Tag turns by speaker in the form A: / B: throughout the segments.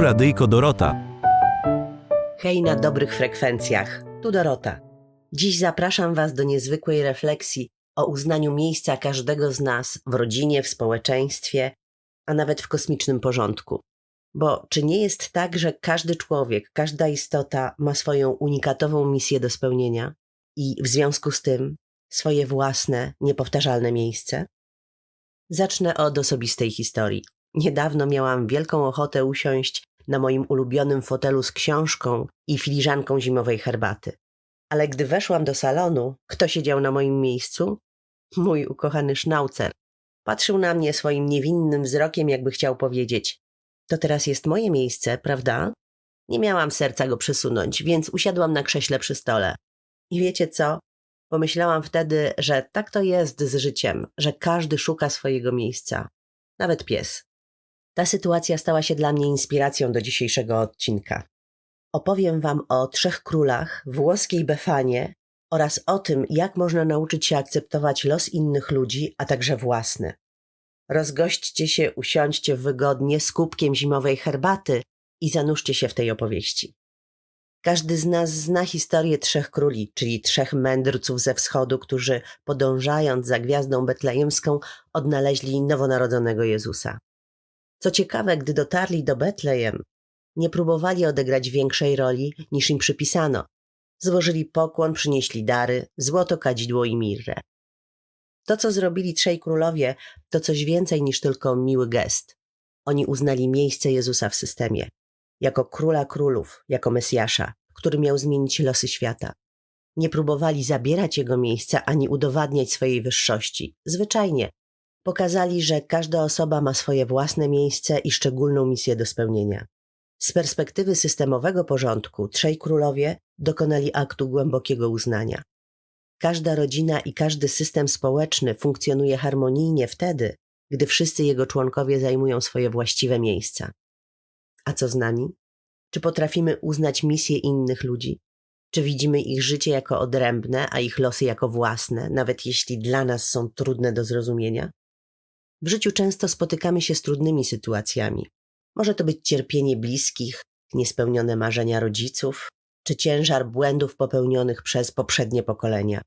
A: Radyjko Dorota.
B: Hej na dobrych frekwencjach, tu Dorota. Dziś zapraszam Was do niezwykłej refleksji o uznaniu miejsca każdego z nas w rodzinie, w społeczeństwie, a nawet w kosmicznym porządku. Bo czy nie jest tak, że każdy człowiek, każda istota ma swoją unikatową misję do spełnienia i w związku z tym swoje własne, niepowtarzalne miejsce? Zacznę od osobistej historii. Niedawno miałam wielką ochotę usiąść na moim ulubionym fotelu z książką i filiżanką zimowej herbaty. Ale gdy weszłam do salonu, kto siedział na moim miejscu? Mój ukochany sznaucer. Patrzył na mnie swoim niewinnym wzrokiem, jakby chciał powiedzieć: To teraz jest moje miejsce, prawda? Nie miałam serca go przesunąć, więc usiadłam na krześle przy stole. I wiecie co? Pomyślałam wtedy, że tak to jest z życiem, że każdy szuka swojego miejsca, nawet pies. Ta sytuacja stała się dla mnie inspiracją do dzisiejszego odcinka. Opowiem Wam o trzech królach, włoskiej Befanie oraz o tym, jak można nauczyć się akceptować los innych ludzi, a także własny. Rozgośćcie się, usiądźcie wygodnie z kubkiem zimowej herbaty i zanurzcie się w tej opowieści. Każdy z nas zna historię trzech króli, czyli trzech mędrców ze wschodu, którzy podążając za gwiazdą betlejemską odnaleźli nowonarodzonego Jezusa. Co ciekawe, gdy dotarli do Betlejem, nie próbowali odegrać większej roli niż im przypisano. Złożyli pokłon, przynieśli dary, złoto, kadzidło i mirrę. To, co zrobili trzej królowie, to coś więcej niż tylko miły gest. Oni uznali miejsce Jezusa w systemie, jako króla królów, jako Mesjasza, który miał zmienić losy świata. Nie próbowali zabierać jego miejsca ani udowadniać swojej wyższości. Zwyczajnie pokazali, że każda osoba ma swoje własne miejsce i szczególną misję do spełnienia. Z perspektywy systemowego porządku trzej królowie dokonali aktu głębokiego uznania. Każda rodzina i każdy system społeczny funkcjonuje harmonijnie wtedy, gdy wszyscy jego członkowie zajmują swoje właściwe miejsca. A co z nami? Czy potrafimy uznać misję innych ludzi? Czy widzimy ich życie jako odrębne, a ich losy jako własne, nawet jeśli dla nas są trudne do zrozumienia? W życiu często spotykamy się z trudnymi sytuacjami. Może to być cierpienie bliskich, niespełnione marzenia rodziców, czy ciężar błędów popełnionych przez poprzednie pokolenia.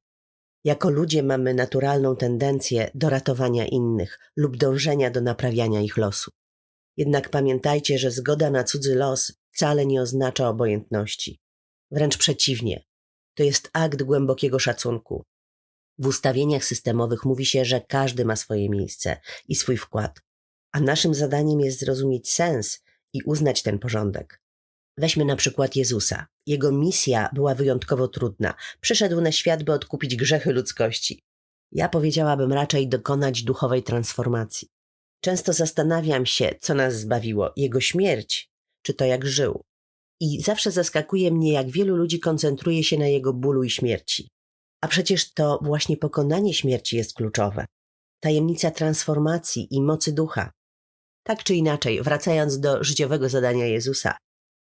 B: Jako ludzie mamy naturalną tendencję do ratowania innych lub dążenia do naprawiania ich losu. Jednak pamiętajcie, że zgoda na cudzy los wcale nie oznacza obojętności. Wręcz przeciwnie, to jest akt głębokiego szacunku, w ustawieniach systemowych mówi się, że każdy ma swoje miejsce i swój wkład, a naszym zadaniem jest zrozumieć sens i uznać ten porządek. Weźmy na przykład Jezusa. Jego misja była wyjątkowo trudna. Przyszedł na świat, by odkupić grzechy ludzkości. Ja powiedziałabym raczej dokonać duchowej transformacji. Często zastanawiam się, co nas zbawiło jego śmierć, czy to jak żył. I zawsze zaskakuje mnie, jak wielu ludzi koncentruje się na jego bólu i śmierci. A przecież to właśnie pokonanie śmierci jest kluczowe. Tajemnica transformacji i mocy ducha. Tak czy inaczej, wracając do życiowego zadania Jezusa,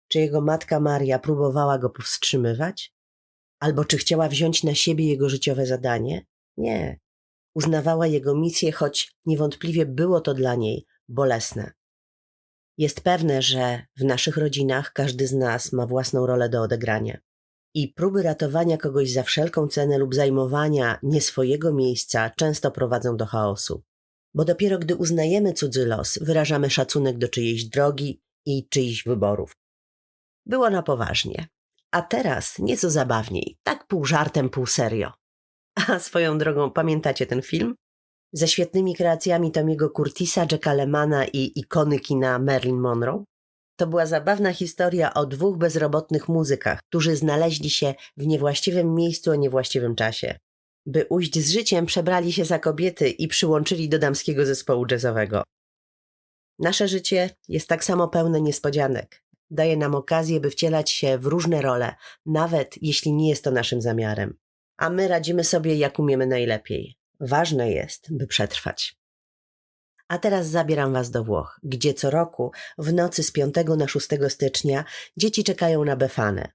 B: czy jego matka Maria próbowała go powstrzymywać? Albo czy chciała wziąć na siebie jego życiowe zadanie? Nie. Uznawała jego misję, choć niewątpliwie było to dla niej bolesne. Jest pewne, że w naszych rodzinach każdy z nas ma własną rolę do odegrania i próby ratowania kogoś za wszelką cenę lub zajmowania nie swojego miejsca często prowadzą do chaosu. Bo dopiero gdy uznajemy cudzy los, wyrażamy szacunek do czyjejś drogi i czyichś wyborów. Było na poważnie. A teraz nieco zabawniej, tak pół żartem, pół serio. A swoją drogą, pamiętacie ten film? Ze świetnymi kreacjami Tomiego Curtisa, Jacka Lemana i ikony kina Marilyn Monroe? To była zabawna historia o dwóch bezrobotnych muzykach, którzy znaleźli się w niewłaściwym miejscu o niewłaściwym czasie. By ujść z życiem, przebrali się za kobiety i przyłączyli do damskiego zespołu jazzowego. Nasze życie jest tak samo pełne niespodzianek. Daje nam okazję, by wcielać się w różne role, nawet jeśli nie jest to naszym zamiarem. A my radzimy sobie, jak umiemy najlepiej. Ważne jest, by przetrwać. A teraz zabieram Was do Włoch, gdzie co roku w nocy z 5 na 6 stycznia dzieci czekają na Befanę.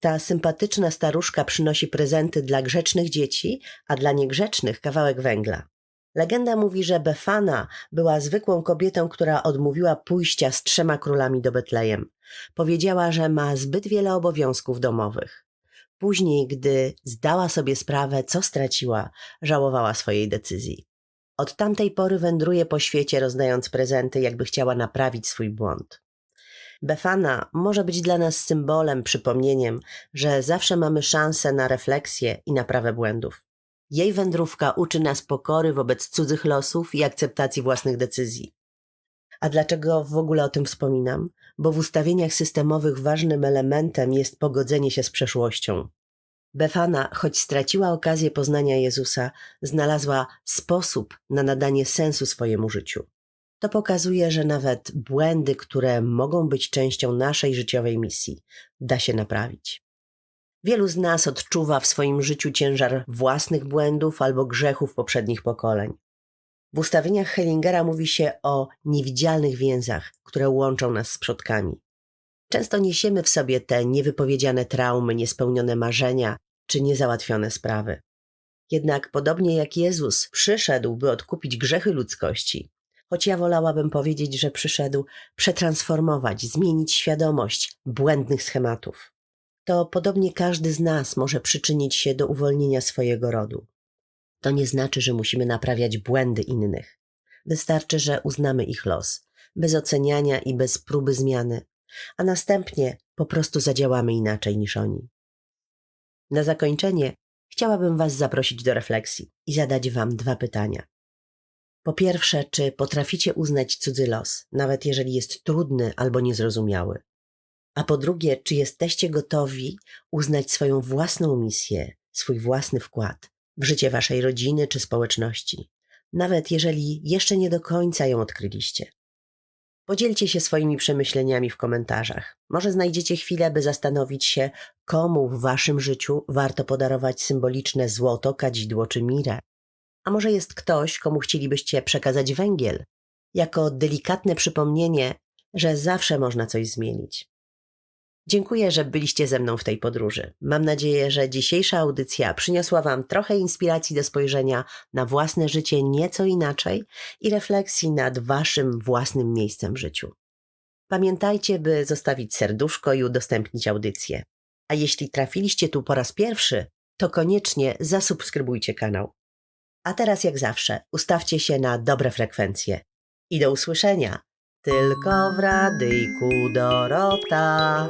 B: Ta sympatyczna staruszka przynosi prezenty dla grzecznych dzieci, a dla niegrzecznych kawałek węgla. Legenda mówi, że Befana była zwykłą kobietą, która odmówiła pójścia z trzema królami do Betlejem. Powiedziała, że ma zbyt wiele obowiązków domowych. Później, gdy zdała sobie sprawę, co straciła, żałowała swojej decyzji. Od tamtej pory wędruje po świecie, rozdając prezenty, jakby chciała naprawić swój błąd. Befana może być dla nas symbolem, przypomnieniem, że zawsze mamy szansę na refleksję i naprawę błędów. Jej wędrówka uczy nas pokory wobec cudzych losów i akceptacji własnych decyzji. A dlaczego w ogóle o tym wspominam? Bo w ustawieniach systemowych ważnym elementem jest pogodzenie się z przeszłością. Befana, choć straciła okazję poznania Jezusa, znalazła sposób na nadanie sensu swojemu życiu. To pokazuje, że nawet błędy, które mogą być częścią naszej życiowej misji, da się naprawić. Wielu z nas odczuwa w swoim życiu ciężar własnych błędów albo grzechów poprzednich pokoleń. W ustawieniach Hellingera mówi się o niewidzialnych więzach, które łączą nas z przodkami. Często niesiemy w sobie te niewypowiedziane traumy, niespełnione marzenia czy niezałatwione sprawy. Jednak podobnie jak Jezus przyszedł, by odkupić grzechy ludzkości, choć ja wolałabym powiedzieć, że przyszedł przetransformować, zmienić świadomość błędnych schematów. To podobnie każdy z nas może przyczynić się do uwolnienia swojego rodu. To nie znaczy, że musimy naprawiać błędy innych. Wystarczy, że uznamy ich los, bez oceniania i bez próby zmiany, a następnie po prostu zadziałamy inaczej niż oni. Na zakończenie chciałabym Was zaprosić do refleksji i zadać Wam dwa pytania. Po pierwsze, czy potraficie uznać cudzy los, nawet jeżeli jest trudny albo niezrozumiały? A po drugie, czy jesteście gotowi uznać swoją własną misję, swój własny wkład w życie Waszej rodziny czy społeczności, nawet jeżeli jeszcze nie do końca ją odkryliście? Podzielcie się swoimi przemyśleniami w komentarzach. Może znajdziecie chwilę, by zastanowić się, komu w waszym życiu warto podarować symboliczne złoto, kadzidło czy mirę. A może jest ktoś, komu chcielibyście przekazać węgiel, jako delikatne przypomnienie, że zawsze można coś zmienić. Dziękuję, że byliście ze mną w tej podróży. Mam nadzieję, że dzisiejsza audycja przyniosła Wam trochę inspiracji do spojrzenia na własne życie nieco inaczej i refleksji nad Waszym własnym miejscem w życiu. Pamiętajcie, by zostawić serduszko i udostępnić audycję. A jeśli trafiliście tu po raz pierwszy, to koniecznie zasubskrybujcie kanał. A teraz, jak zawsze, ustawcie się na dobre frekwencje. I do usłyszenia! Tylko w radyjku Dorota.